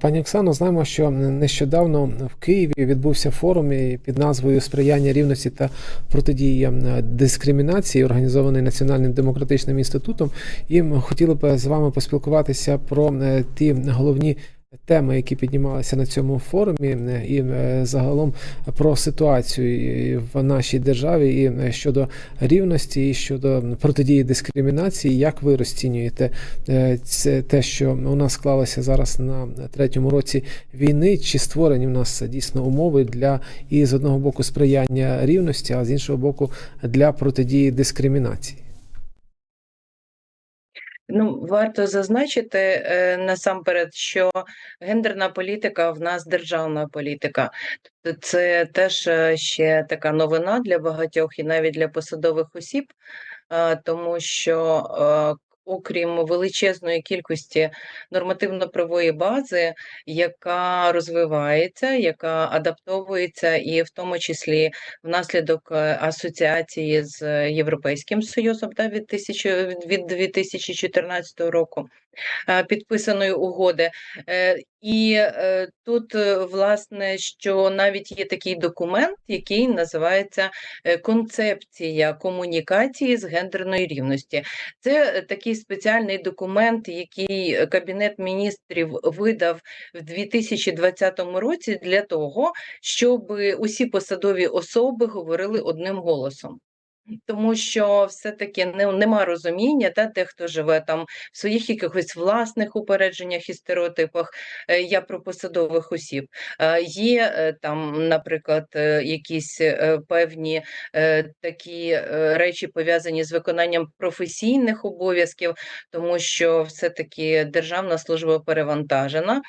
Пані Оксано, знаємо, що нещодавно в Києві відбувся форум під назвою Сприяння рівності та протидії дискримінації, організований Національним демократичним інститутом. І хотіли б з вами поспілкуватися про е, ті головні теми, які піднімалися на цьому форумі, е, і е, загалом про ситуацію в нашій державі і е, щодо рівності, і щодо протидії дискримінації. Як ви розцінюєте це те, що у нас склалося зараз на третьому році війни? Чи створені в нас дійсно умови для і з одного боку сприяння рівності, а з іншого боку для протидії дискримінації? Ну, варто зазначити е, насамперед, що гендерна політика в нас державна політика. Це теж е, ще така новина для багатьох і навіть для посадових осіб, е, тому що окрім величезної кількості нормативно-правої бази, яка розвивається, яка адаптовується, і в тому числі внаслідок е, асоціації з Європейським Союзом тисячі, від 2014 року. Е, підписаної угоди. Е, і е, тут, власне, що навіть є такий документ, який називається Концепція комунікації з гендерної рівності. Це такий спеціальний документ, який Кабінет міністрів видав в 2020 році для того, щоб усі посадові особи говорили одним голосом. Тому що все-таки не, нема розуміння, та дехто живе там в своїх якихось власних упередженнях і стереотипах. Е, я про посадових осіб. Е, є е, там, наприклад, якісь певні такі речі пов'язані з виконанням професійних обов'язків, тому що все-таки державна служба перевантажена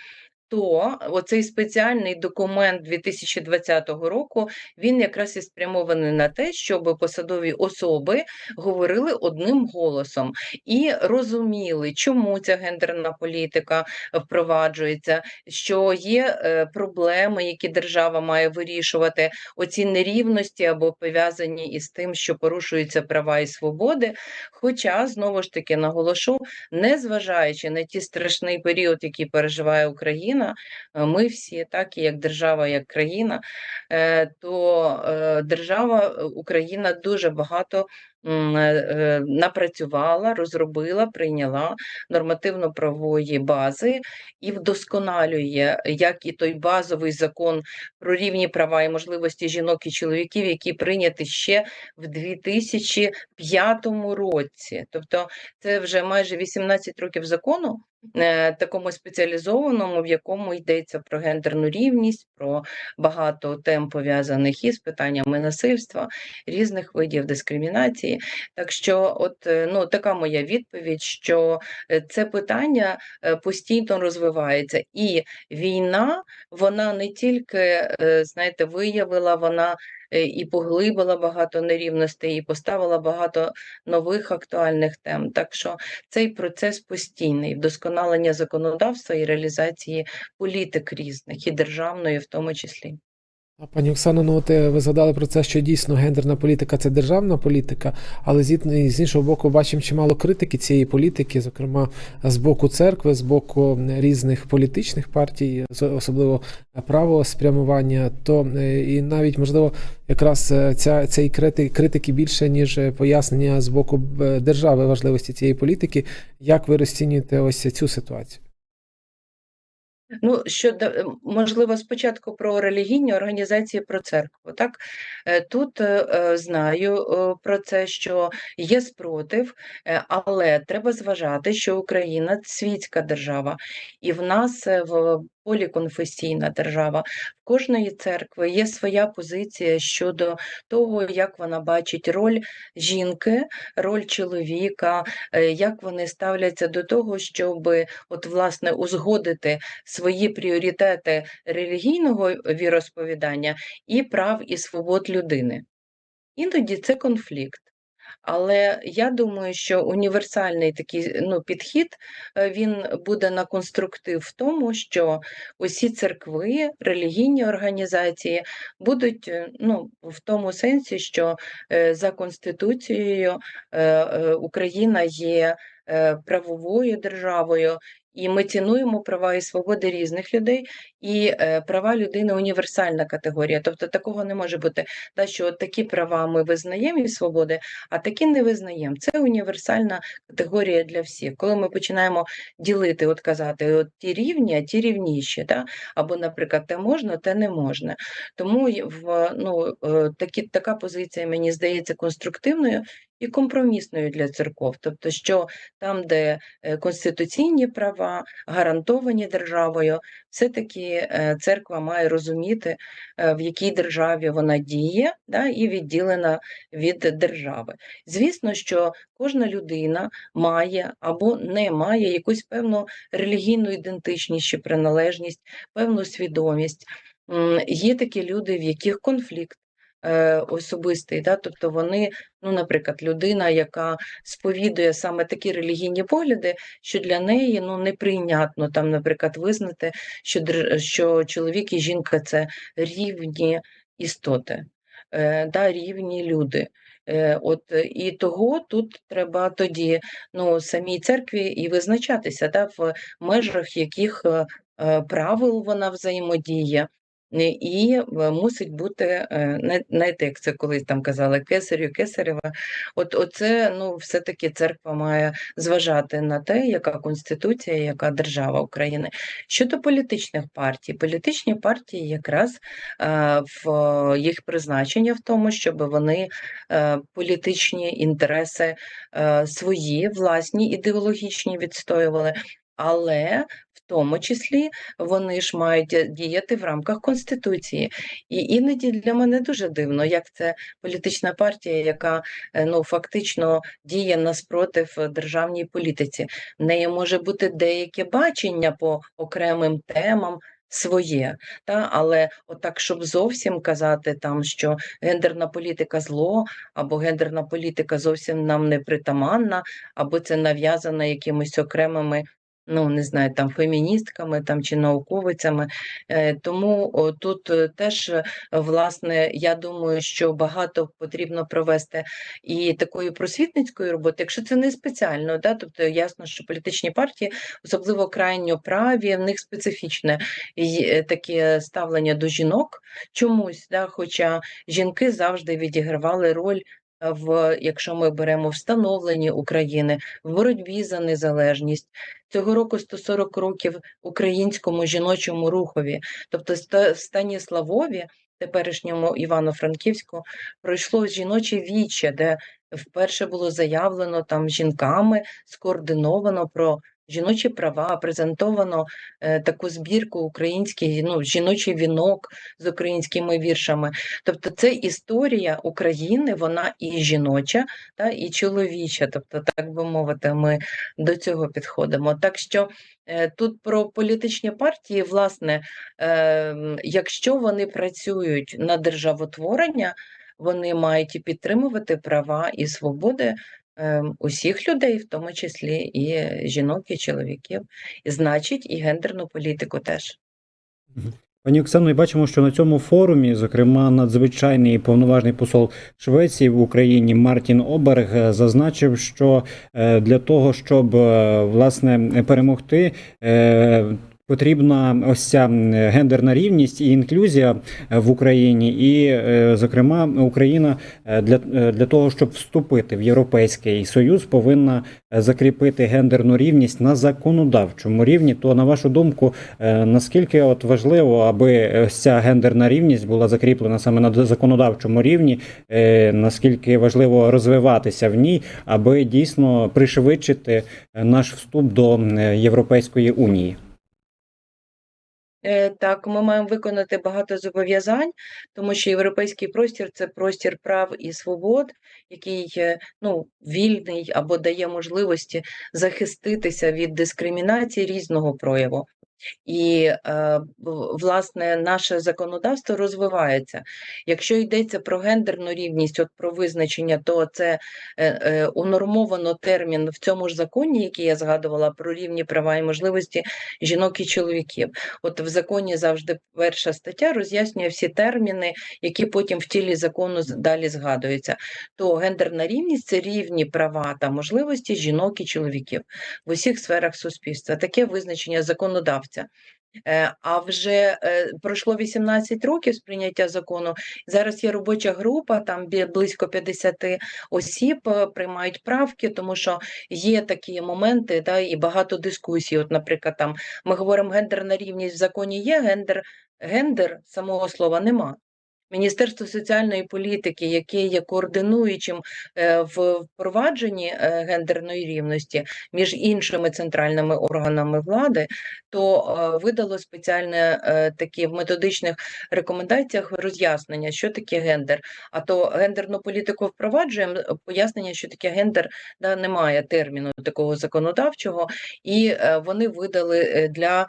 то оцей спеціальний документ 2020 року він якраз і спрямований на те, щоб посадові особи говорили одним голосом і розуміли, чому ця гендерна політика впроваджується, що є е, проблеми, які держава має вирішувати, оці нерівності або пов'язані із тим, що порушуються права і свободи. Хоча знову ж таки наголошу, незважаючи на ті страшний період, який переживає Україна. Україна, е, ми всі, так і як держава, як країна, е, то е, держава Україна дуже багато напрацювала, розробила, прийняла нормативно-правової бази і вдосконалює як і той базовий закон про рівні права і можливості жінок і чоловіків, який прийнятий ще в 2005 році. Тобто, це вже майже 18 років закону. Е, такому спеціалізованому, в якому йдеться про гендерну рівність, про багато тем пов'язаних із питаннями насильства, різних видів дискримінації. Так що, от е, ну така моя відповідь, що е, це питання постійно розвивається, і війна вона не тільки знаєте, виявила, вона Е, і поглибила багато нерівностей, і поставила багато нових актуальних тем. Так що цей процес постійний вдосконалення законодавства і реалізації політик різних і державної, в тому числі. Пані Оксано, ну от е, ви згадали про це, що дійсно гендерна політика це державна політика, але з іншого боку, бачимо чимало критики цієї політики, зокрема з боку церкви, з боку різних політичних партій, особливо правого спрямування. То е, і навіть можливо, якраз е, ця цієї критики більше ніж пояснення з боку держави важливості цієї політики. Як ви розцінюєте ось цю ситуацію? Ну, щодо е, можливо, спочатку про релігійні організації про церкву. Так е, тут е, знаю про це, що є спротив, але треба зважати, що Україна світська держава, і в нас в поліконфесійна держава. В кожної церкви є своя позиція щодо того, як вона бачить роль жінки, роль чоловіка, е, як вони ставляться до того, щоб от власне узгодити свої пріоритети релігійного віросповідання і прав і свобод людини. Іноді це конфлікт. Але я думаю, що універсальний такий ну, підхід е, він буде на конструктив в тому, що усі церкви, релігійні організації будуть е, ну, в тому сенсі, що е, за Конституцією Україна є правовою державою І ми цінуємо права і свободи різних людей, і е, права людини універсальна категорія. Тобто такого не може бути, та що такі права ми визнаємо і свободи, а такі не визнаємо. Це універсальна категорія для всіх. Коли ми починаємо ділити, от казати, от ті рівні, а ті рівніші, та? або, наприклад, те можна, те не можна. Тому в ну е, такі така позиція мені здається конструктивною і компромісною для церков. Тобто, що там, де е, конституційні права гарантовані державою, все-таки е, церква має розуміти, е, в якій державі вона діє, да, і відділена від держави. Звісно, що кожна людина має або не має якусь певну релігійну ідентичність чи приналежність, певну свідомість. Є такі люди, в яких конфлікт особистий, да? тобто вони, ну, наприклад, людина, яка сповідує саме такі релігійні погляди, що для неї ну, неприйнятно там, наприклад, визнати, що, що чоловік і жінка це рівні істоти, е, да, рівні люди. Е, От е, і того тут треба тоді ну самій церкві і визначатися, да, в межах яких е, е, правил вона взаємодіє. І е, мусить бути, е, знаєте, як це колись там казали, кесарю, кесарева. От оце, ну, все-таки церква має зважати на те, яка конституція, яка держава України. Щодо політичних партій, політичні партії якраз е, в їх призначення в тому, щоб вони політичні інтереси свої, власні, ідеологічні відстоювали. Але в тому числі вони ж мають е, діяти в рамках конституції. І іноді для мене дуже дивно, як це політична партія, яка е, ну фактично діє наспротив е, державній політиці. В неї може бути деяке бачення по окремим темам. Своє, та але отак, щоб зовсім казати там, що гендерна політика зло, або гендерна політика зовсім нам не притаманна, або це нав'язано якимись окремими ну не знаю, там феміністками там чи науковицями. Е, Тому тут е, теж, е, власне, я думаю, що багато потрібно провести і такої просвітницької роботи, якщо це не спеціально, да, тобто ясно, що політичні партії, особливо крайньо праві, в них специфічне таке ставлення до жінок чомусь, да, хоча жінки завжди відігравали роль. В якщо ми беремо встановлення України в боротьбі за незалежність, Цього року 140 років українському жіночому рухові, тобто в Станіславові, теперішньому Івано-Франківську, пройшло жіноче віче, де вперше було заявлено там жінками скоординовано про жіночі права, презентовано е, таку збірку український, ну, жіночий вінок з українськими віршами. Тобто, це історія України, вона і жіноча, та і чоловіча. Тобто, так би мовити, ми до цього підходимо. Так що е, тут про політичні партії, власне, е, якщо вони працюють на державотворення, вони мають підтримувати права і свободи усіх людей, в тому числі і жінок, і чоловіків, і значить, і гендерну політику теж. Пані Оксано, і бачимо, що на цьому форумі, зокрема, надзвичайний повноважний посол Швеції в Україні Мартін Оберг е, зазначив, що е, для того, щоб е, власне перемогти. Потрібна ось ця гендерна рівність і інклюзія е, в Україні, і, е, зокрема, Україна е, для, для того, щоб вступити в Європейський Союз, повинна закріпити гендерну рівність на законодавчому рівні. То на вашу думку, наскільки от важливо, аби ось ця гендерна рівність була закріплена саме на законодавчому рівні, наскільки важливо розвиватися в ній, аби дійсно пришвидшити наш вступ до Європейської унії? Е, Так, ми маємо виконати багато зобов'язань, тому що європейський простір це простір прав і свобод, який е, ну, вільний або дає можливості захиститися від дискримінації різного прояву. І е, власне наше законодавство розвивається. Якщо йдеться про гендерну рівність, от про визначення, то це е, е, унормовано термін в цьому ж законі, який я згадувала про рівні права і можливості жінок і чоловіків. От в законі завжди перша стаття роз'яснює всі терміни, які потім в тілі закону далі згадуються. То гендерна рівність це рівні права та можливості жінок і чоловіків в усіх сферах суспільства. Таке визначення законодавця. Е, А вже е, пройшло 18 років з прийняття закону. Зараз є робоча група, там близько 50 осіб е, приймають правки, тому що є такі моменти, да, і багато дискусій. От, наприклад, там ми говоримо гендерна рівність в законі є, гендер, гендер самого слова нема. Міністерство соціальної політики, яке є координуючим е, в впровадженні е, гендерної рівності між іншими центральними органами влади, то е, видало спеціальне такі в методичних рекомендаціях роз'яснення, що таке гендер. А то гендерну політику впроваджуємо, пояснення, що таке гендер, да, немає терміну такого законодавчого, і вони видали для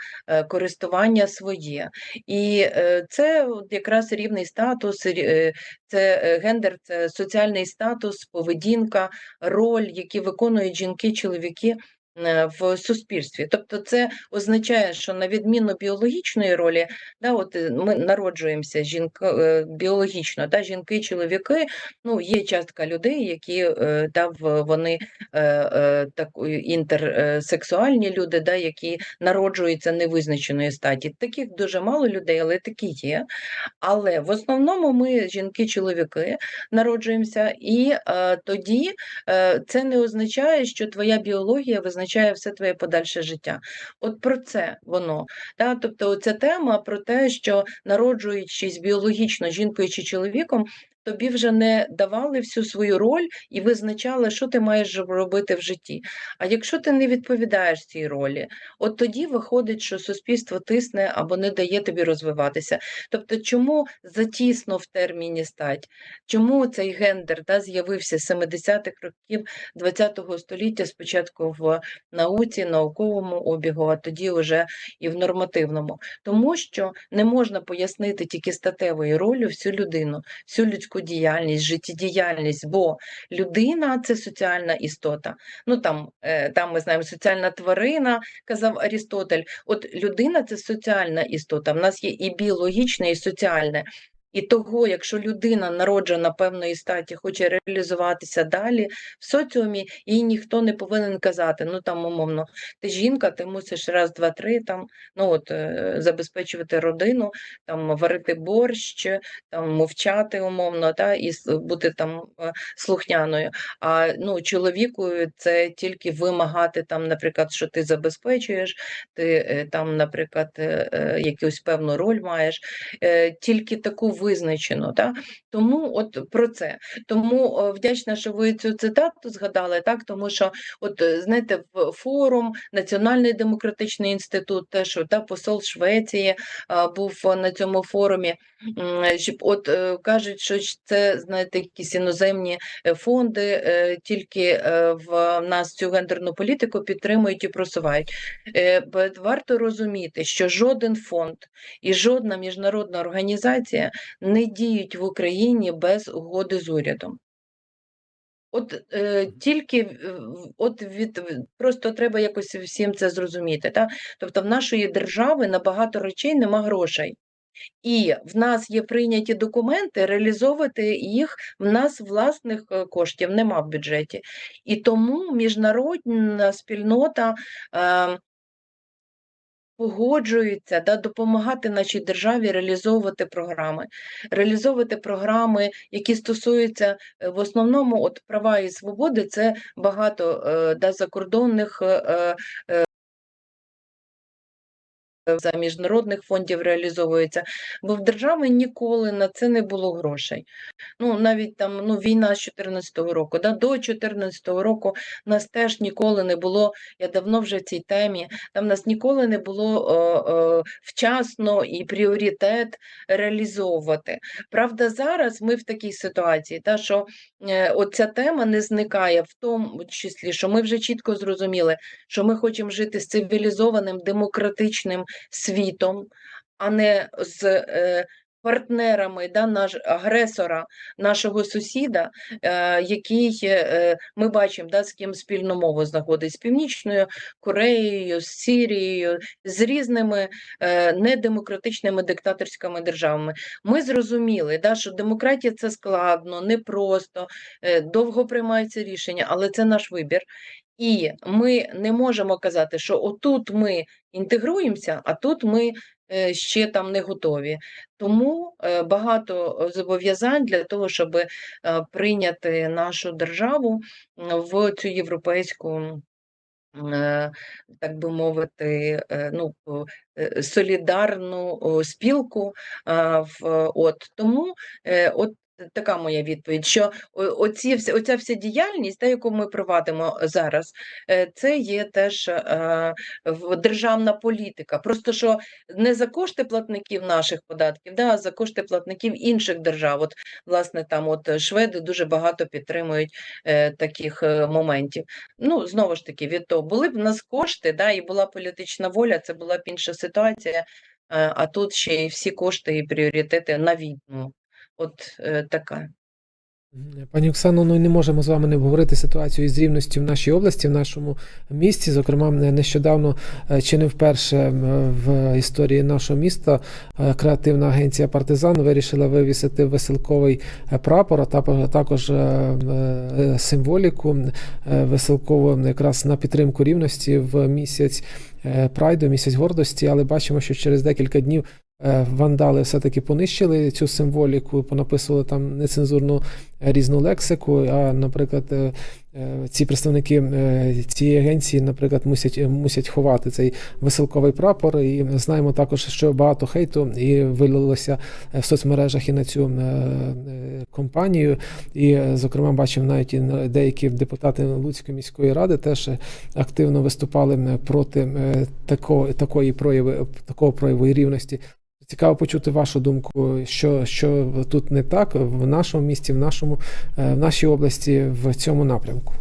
користування своє. І це якраз рівний статус, е, це е, гендер, це соціальний статус, поведінка, роль, які виконують жінки, чоловіки. Е, В суспільстві, тобто це означає, що на відміну біологічної ролі, да, от е, ми народжуємося жінка е, біологічно, да, жінки, чоловіки. Ну є частка людей, які да, вони так інтерсексуальні люди, да, які народжуються невизначеної статі. Таких дуже мало людей, але такі є. Але в основному ми, жінки-чоловіки, народжуємося, і тоді це не означає, що твоя біологія визначає все твоє подальше життя. От про це воно. Та? Тобто, ця тема про те, що народжуючись біологічно жінкою чи чоловіком. Тобі вже не давали всю свою роль і визначали, що ти маєш робити в житті. А якщо ти не відповідаєш цій ролі, от тоді виходить, що суспільство тисне або не дає тобі розвиватися. Тобто, чому затісно в терміні стать? Чому цей гендер да, з'явився з 70-х років ХХ століття, спочатку в науці, науковому обігу, а тоді вже і в нормативному? Тому що не можна пояснити тільки статевою ролью всю людину, всю людську діяльність, життєдіяльність, бо людина це соціальна істота. Ну там, е, там ми знаємо соціальна тварина, казав Арістотель. От людина це соціальна істота. В нас є і біологічне, і соціальне. І того, якщо людина народжена певної статі, хоче реалізуватися далі в соціумі, їй ніхто не повинен казати, ну там умовно, ти жінка, ти мусиш раз, два, три там ну от е, забезпечувати родину, там варити борщ, там мовчати умовно, та і бути там е, слухняною. А ну чоловіку це тільки вимагати там, наприклад, що ти забезпечуєш, ти е, там, наприклад, якусь певну роль маєш, тільки таку визначену. Та? Тому от про це. Тому вдячна, що ви цю цитату згадали, так? тому що, от е, знаєте, в форум, Національний демократичний інститут, теж та посол Швеції був на цьому форумі. М, щоб От е, кажуть, що це знаєте, якісь іноземні е, фонди е, тільки е, в нас цю гендерну політику підтримують і просувають. Варто розуміти, що жоден фонд і жодна міжнародна організація не діють в Україні без угоди з урядом. От е, тільки от від просто треба якось всім це зрозуміти. Та? Тобто в нашої держави на багато речей нема грошей. І в нас є прийняті документи, реалізовувати їх в нас власних е, коштів нема в бюджеті. І тому міжнародна спільнота е, погоджується да, допомагати нашій державі реалізовувати програми, реалізовувати програми, які стосуються е, в основному от права і свободи. Це багато е, да, закордонних. е, е, за міжнародних фондів реалізовується, бо в держави ніколи на це не було грошей. Ну навіть там ну війна з 14-го року, да, до 14-го року нас теж ніколи не було. Я давно вже в цій темі. Там нас ніколи не було е, е, вчасно і пріоритет реалізовувати. Правда, зараз ми в такій ситуації, та що е, оця тема не зникає, в тому числі, що ми вже чітко зрозуміли, що ми хочемо жити з цивілізованим демократичним світом, а не з е, партнерами да, наш, агресора, нашого сусіда, е, який е, ми бачимо, да, з ким спільну мову знаходить з Північною Кореєю, з Сірією, з різними недемократичними диктаторськими державами. Ми зрозуміли, да, що демократія це складно, непросто, довго приймаються рішення, але це наш вибір. І ми не можемо казати, що отут ми інтегруємося, а тут ми е, ще там не готові. Тому е, багато зобов'язань для того, щоб е, прийняти нашу державу в цю європейську. е, Так би мовити, е, ну е, солідарну спілку. От тому, е, от така моя відповідь, що оці оця вся діяльність, та, яку ми провадимо зараз, е, це є теж е, державна політика. Просто що не за кошти платників наших податків, да, а за кошти платників інших держав. От, власне, там от е, шведи дуже багато підтримують е, таких е, моментів. Ну, знову ж таки, від того, були б в нас кошти, да, і була політична воля, це була б інша ситуація. е, А тут ще й всі кошти і пріоритети на війну. От е, така. Пані Оксано, ну не можемо з вами не обговорити ситуацію із рівністю в нашій області, в нашому місті. Зокрема, нещодавно е, чи не вперше в історії нашого міста е, креативна агенція Партизан вирішила вивісити веселковий е, прапор, а також символіку веселкову якраз на підтримку рівності в місяць прайду, місяць гордості. Але бачимо, що через декілька днів. Е, Вандали все-таки понищили цю символіку, понаписували там нецензурну е, різну лексику. А, наприклад, е, ці представники цієї агенції, наприклад, мусять, мусять ховати цей веселковий прапор. І знаємо також, що багато хейту і вилилося в соцмережах і на цю компанію. І, зокрема, бачимо навіть і деякі депутати Луцької міської ради теж активно виступали проти такого, такої прояви, такого прояву рівності. Цікаво почути вашу думку, що, що тут не так в нашому місті, в нашому е, в нашій області в цьому напрямку.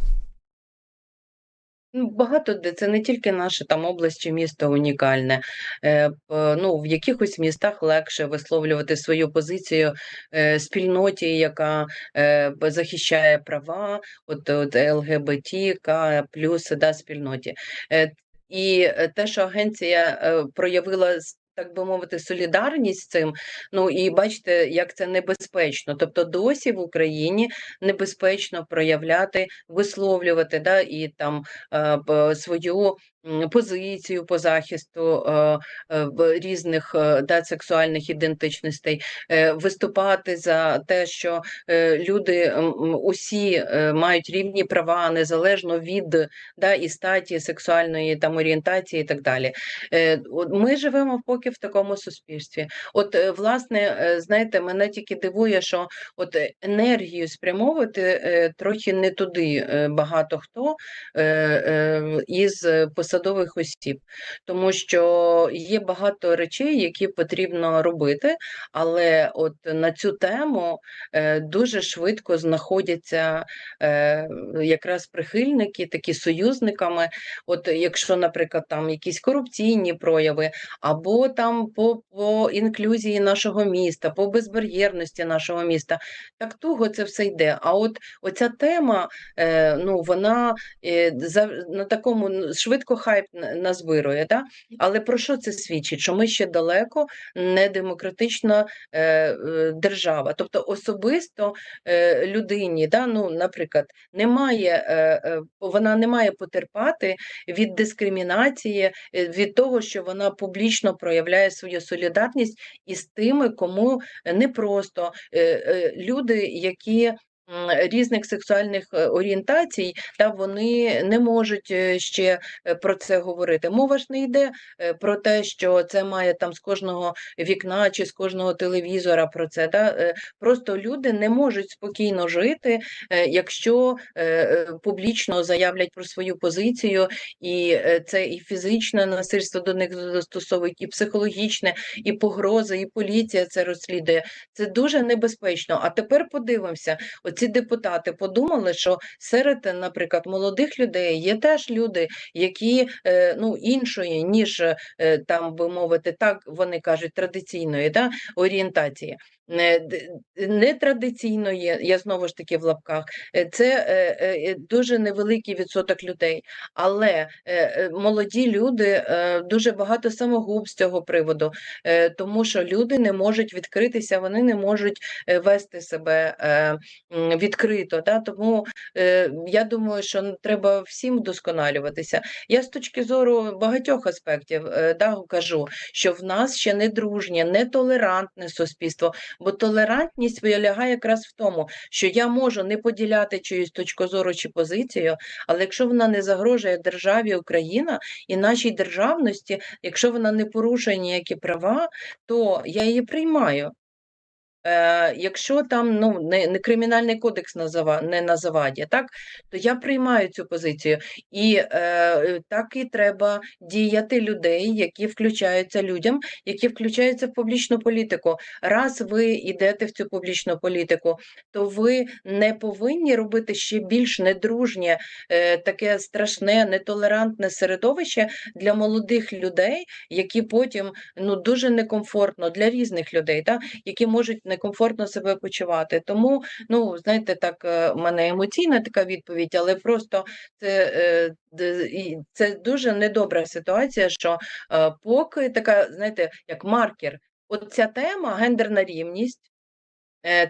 Ну, Багато де це не тільки наша там область чи місто унікальне. Е, ну, в якихось містах легше висловлювати свою позицію е, спільноті, яка е, захищає права, от, от ЛГБТК плюс да, спільноті. Е, і те, що агенція е, проявила. Так би мовити, солідарність з цим. Ну і бачите, як це небезпечно. Тобто, досі в Україні небезпечно проявляти, висловлювати да, і там е, свою позицію по захисту е, е, різних е, да, сексуальних ідентичностей, виступати за те, що люди усі мають рівні права незалежно від да, і статі, сексуальної там орієнтації і так далі. Ми живемо поки в такому суспільстві. От, власне, знаєте, мене тільки дивує, що от енергію спрямовувати трохи не туди багато хто із посадових осіб, тому що є багато речей, які потрібно робити, але от на цю тему е, дуже швидко знаходяться е, якраз прихильники, такі союзниками. От якщо, наприклад, там якісь корупційні прояви, або там по, по інклюзії нашого міста, по безбар'єрності нашого міста, так туго це все йде. А от оця тема, е, ну вона за, на такому швидко хайп н- назбирує. Да? Але про що це свідчить? Що ми ще далеко не демократична е, е, держава. Тобто особисто е, людині, да, ну, наприклад, немає, е, е, вона не має потерпати від дискримінації, е, від того, що вона публічно проявляє свою солідарність із тими, кому непросто Е, е, люди, які різних сексуальних е, орієнтацій, та вони не можуть е, ще е, про це говорити. Мова ж не йде про те, що це має там з кожного вікна чи з кожного телевізора про це. Е, Просто люди не можуть спокійно жити, якщо публічно заявлять про свою позицію, і це і фізичне насильство до них застосовують, і психологічне, і погрози, і поліція це розслідує. Це дуже небезпечно. А тепер подивимося: оці депутати подумали, що серед, наприклад, молодих людей є теж люди, які е, ну іншої, ніж е, там би мовити, так вони кажуть, традиційної да, орієнтації. Не, д- нетрадиційної, я знову ж таки в лапках, е, це е, е, дуже невеликий відсоток людей. Але е, е, молоді люди е, дуже багато самогуб з цього приводу, е, тому що люди не можуть відкритися, вони не можуть е, вести себе е, відкрито. Тому е, я думаю, що треба всім вдосконалюватися. Я з точки зору багатьох аспектів е, кажу, що в нас ще не дружнє, не толерантне суспільство, бо толерантність вилягає якраз в тому, що я можу не поділяти чиюсь точку зору чи позицію, але якщо вона не загрожує державі Україна і нашій державності, якщо вона не порушує ніякі права, то я її приймаю. Е, якщо там ну, не, не кримінальний кодекс назова, не на заваді, так, то я приймаю цю позицію. І е, так і треба діяти людей, які включаються людям, які включаються в публічну політику. Раз ви йдете в цю публічну політику, то ви не повинні робити ще більш недружнє, е, таке страшне, нетолерантне середовище для молодих людей, які потім ну дуже некомфортно для різних людей, так, які можуть некомфортно себе почувати. Тому, ну знаєте, так е, в мене емоційна така відповідь, але просто це, е, це дуже недобра ситуація, що е, поки така, знаєте, як маркер, от ця тема гендерна рівність.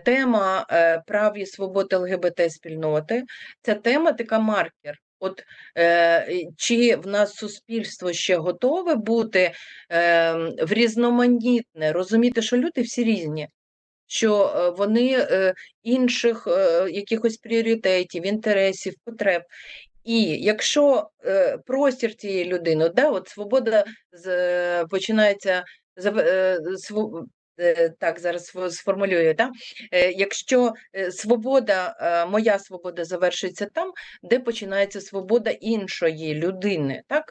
Тема прав і свобод ЛГБТ спільноти, ця тема така маркер. От е, чи в нас суспільство ще готове бути е, в різноманітне, розуміти, що люди всі різні, що е, вони е, інших е, якихось пріоритетів, інтересів, потреб. І якщо простір цієї людини, да, от свобода з, починається так, зараз сфо- сформулюю, да? е, якщо е, свобода, е, моя свобода завершується там, де починається свобода іншої людини, так?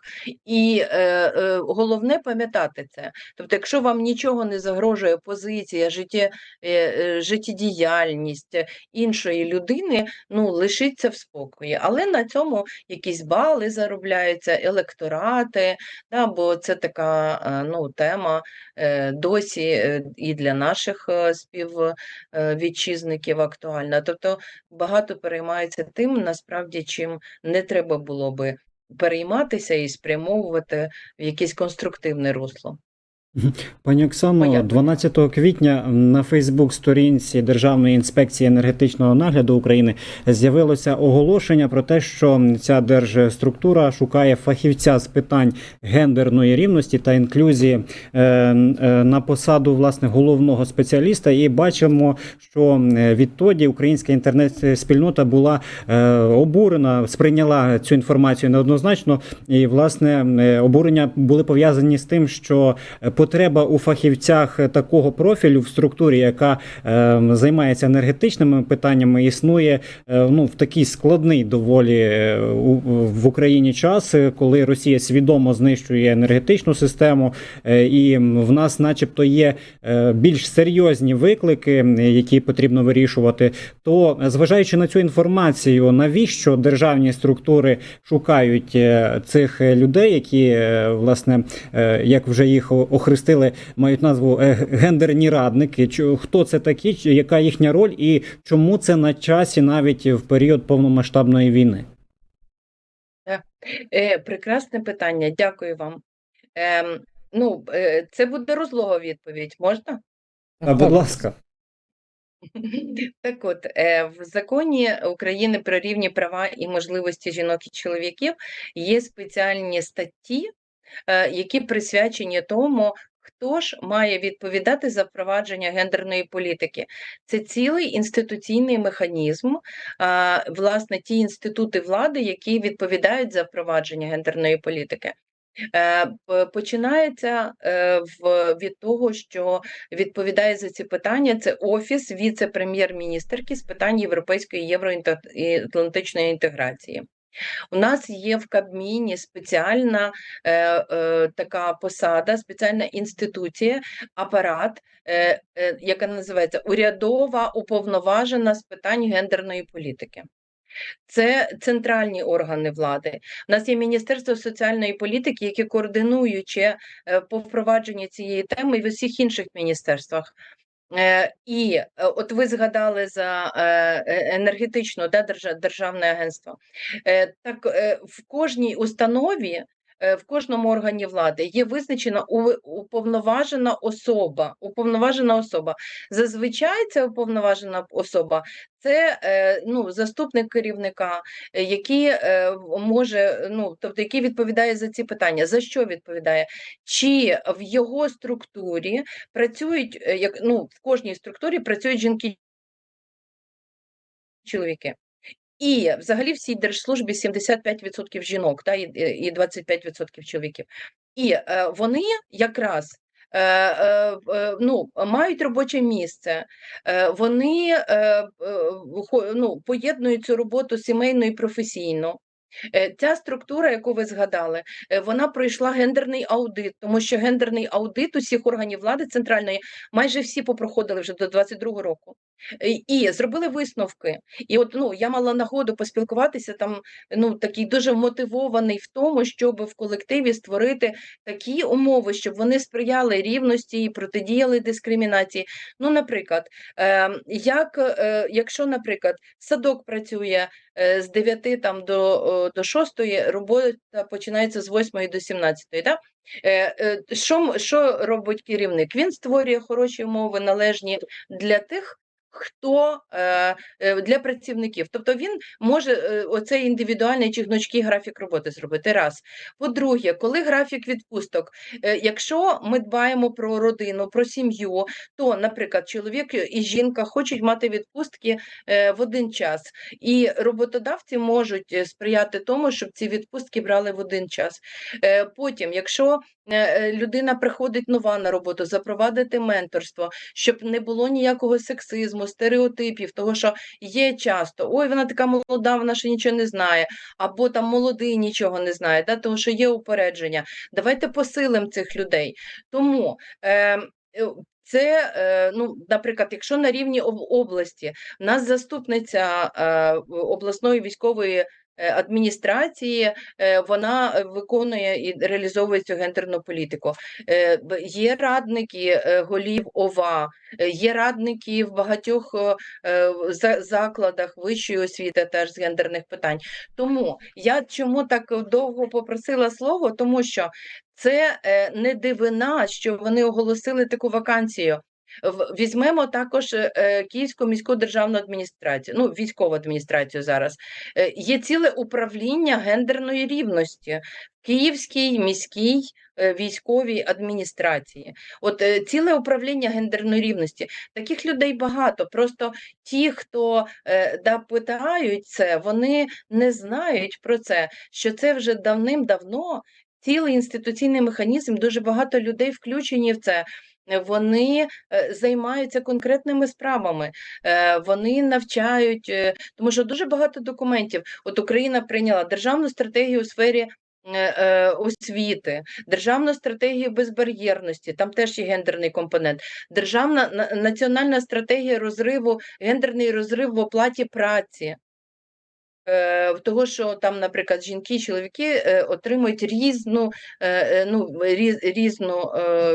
І е, е, головне пам'ятати це. Тобто, якщо вам нічого не загрожує позиція, життє, е, е, життєдіяльність е, іншої людини, ну лишіться в спокої. Але на цьому якісь бали заробляються, електорати, да, бо це така е, ну, тема е, досі е, і для наших е, співвітчизників актуальна. Тобто багато переймається тим, насправді, чим не треба було би перейматися і спрямовувати в якесь конструктивне русло. Пані Оксано, Моя 12 квітня на Фейсбук-сторінці Державної інспекції енергетичного нагляду України з'явилося оголошення про те, що ця держструктура шукає фахівця з питань гендерної рівності та інклюзії е, е, на посаду власне головного спеціаліста. І бачимо, що відтоді українська інтернет-спільнота була е, обурена, сприйняла цю інформацію неоднозначно. І власне обурення були пов'язані з тим, що е, потреба у фахівцях такого профілю в структурі, яка е, займається енергетичними питаннями, існує е, ну в такий складний доволі е, у, в Україні час, коли Росія свідомо знищує енергетичну систему, е, і в нас, начебто, є е, більш серйозні виклики, які потрібно вирішувати. То зважаючи на цю інформацію, навіщо державні структури шукають е, цих людей, які е, власне, як вже їх о- охрестили, мають назву е, гендерні радники. Хто це такі, яка їхня роль, і чому це на часі навіть в період повномасштабної війни? Е, прекрасне питання, дякую вам. Ем, ну, е, це буде розлога відповідь, можна? А, будь ласка. Так от, е, в законі України про рівні права і можливості жінок і чоловіків є спеціальні статті, які присвячені тому, хто ж має відповідати за впровадження гендерної політики. Це цілий інституційний механізм, власне, ті інститути влади, які відповідають за впровадження гендерної політики. Е, Починається е, від того, що відповідає за ці питання. Це офіс віце-прем'єр-міністерки з питань європейської євроатлантичної інтеграції. У нас є в Кабміні спеціальна е, е, така посада, спеціальна інституція, апарат, е, е, яка називається урядова уповноважена з питань гендерної політики. Це центральні органи влади. У нас є Міністерство соціальної політики, яке координуюче е, по впровадженню цієї теми в усіх інших міністерствах. Е, І е, от ви згадали за е, енергетичну да, держа- державне агентство. Так в кожній установі, в кожному органі влади є визначена уповноважена особа. Уповноважена особа. Зазвичай ця уповноважена особа це е, ну, заступник керівника, е, який е, може, ну, тобто, який відповідає за ці питання. За що відповідає? Чи в його структурі працюють, е, як ну, в кожній структурі працюють жінки чоловіки. І взагалі в цій держслужбі 75% жінок та, і, і 25% чоловіків. І е, вони якраз е, е, ну, мають робоче місце, вони ну, поєднують цю роботу сімейну і професійну. Е, Ця структура, яку ви згадали, е, вона пройшла гендерний аудит, тому що гендерний аудит усіх органів влади центральної майже всі попроходили вже до 22-го року. Е, І зробили висновки. І от ну я мала нагоду поспілкуватися там. Ну такий дуже мотивований в тому, щоб в колективі створити такі умови, щоб вони сприяли рівності і протидіяли дискримінації. Ну, наприклад, як якщо, наприклад, садок працює з 9 там до, о, до 6, робота починається з 8 до 17. Да? Е, е, Що, що робить керівник? Він створює хороші умови належні для тих. Хто е, е, для працівників, тобто він може е, оцей індивідуальний чи гнучкий графік роботи зробити. Раз по-друге, коли графік відпусток, якщо ми дбаємо про родину, про сім'ю, то, наприклад, чоловік і жінка хочуть мати відпустки в один час, і роботодавці можуть сприяти тому, щоб ці відпустки брали в один час. Потім, якщо людина приходить нова на роботу, запровадити менторство, щоб не було ніякого сексизму, стереотипів, того що є часто, ой, вона така молода, вона ще нічого не знає, або там молодий нічого не знає, да, тому що є упередження. Давайте посилимо цих людей. Тому е, е, це, е, ну, наприклад, якщо на рівні області в нас заступниця е, обласної військової адміністрації, е, вона е, виконує і реалізовує цю гендерну політику. Е, Є радники е, голів ОВА, е, є радники в багатьох е, е, закладах вищої освіти теж з гендерних питань. Тому я чому так довго попросила слово, тому що це е, не дивина, що вони оголосили таку вакансію. Візьмемо також е, е, Київську міську державну адміністрацію, ну військову адміністрацію зараз. Е, Є ціле управління гендерної рівності в Київській міській військовій адміністрації. От ціле управління гендерної рівності. Таких людей багато. Просто ті, хто да, питають це, вони не знають про це, що це вже давним-давно цілий інституційний механізм, дуже багато людей включені в це. Вони е, займаються конкретними справами, е, вони навчають, е, тому що дуже багато документів. От Україна прийняла державну стратегію у сфері освіти, державну стратегію безбар'єрності, там теж є гендерний компонент, державна національна стратегія розриву, гендерний розрив в оплаті праці. Е, того, що там, наприклад, жінки чоловіки е, отримують різну, е, ну, різ, різну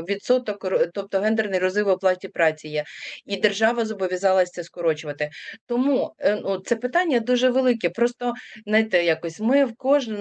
відсоток, тобто гендерний розрив в оплаті праці є, і держава зобов'язалася це скорочувати. Тому ну, це питання дуже велике. Просто знаєте, якось ми в кожен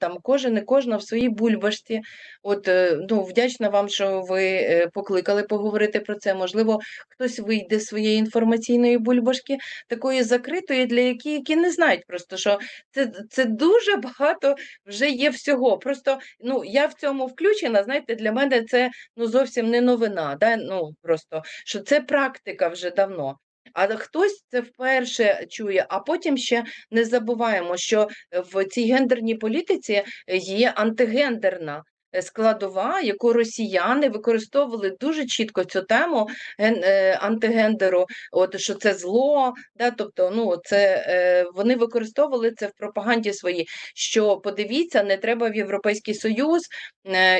там кожен і кожна в своїй бульбашці. От ну, вдячна вам, що ви покликали поговорити про це. Можливо, хтось вийде з своєї інформаційної бульбашки, такої закритої, для які, які не знають просто, що це, це дуже багато вже є всього. Просто ну, я в цьому включена, знаєте, для мене це ну, зовсім не новина. Да? Ну, просто, що це практика вже давно. А хтось це вперше чує, а потім ще не забуваємо, що в цій гендерній політиці є антигендерна. Е, складова, яку росіяни використовували дуже чітко цю тему ген, е, антигендеру, от що це зло, да, тобто, ну це е, вони використовували це в пропаганді своїй. Що подивіться, не треба в Європейський Союз,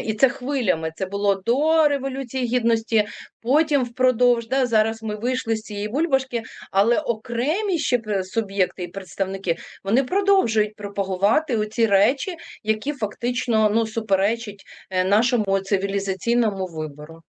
і це хвилями. Це було до Революції Гідності, потім впродовж. Да, зараз ми вийшли з цієї бульбашки, але окремі ще суб'єкти і представники вони продовжують пропагувати оці речі, які фактично ну суперечать е, нашому цивілізаційному вибору.